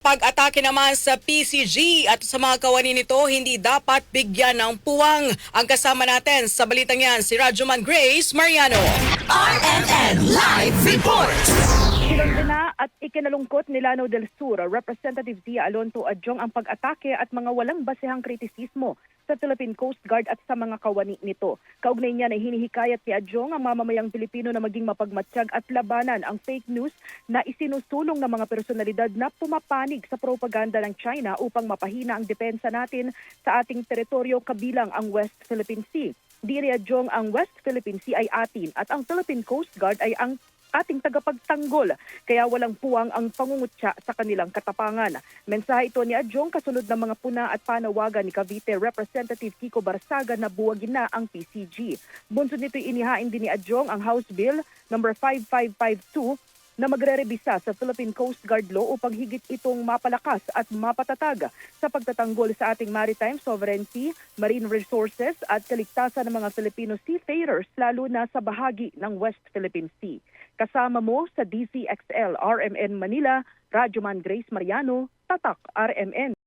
Pag-atake naman sa PCG at sa mga kawani nito, hindi dapat bigyan ng puwang. Ang kasama natin sa balitang yan, si Radyoman Grace Mariano. RMN! At ikinalungkot ni Lano del Sur, Representative Zia Alonso Adjong ang pag-atake at mga walang basehang kritisismo sa Philippine Coast Guard at sa mga kawani nito. Kaugnay niya na hinihikayat ni Adjong ang mamamayang Pilipino na maging mapagmatsyag at labanan ang fake news na isinusulong ng mga personalidad na pumapanig sa propaganda ng China upang mapahina ang depensa natin sa ating teritoryo kabilang ang West Philippine Sea. Diri Adjong ang West Philippine Sea ay atin at ang Philippine Coast Guard ay ang ating tagapagtanggol. Kaya walang puwang ang pangungutya sa kanilang katapangan. Mensahe ito ni Adjong kasunod ng mga puna at panawagan ni Cavite Representative Kiko Barsaga na buwagin na ang PCG. Bunsod nito inihain din ni Adjong ang House Bill number 5552 na magre-rebisa sa Philippine Coast Guard Law upang higit itong mapalakas at mapatatag sa pagtatanggol sa ating maritime sovereignty, marine resources at kaligtasan ng mga Filipino seafarers lalo na sa bahagi ng West Philippine Sea. Kasama mo sa DCXL RMN Manila, Radyoman Grace Mariano, Tatak RMN.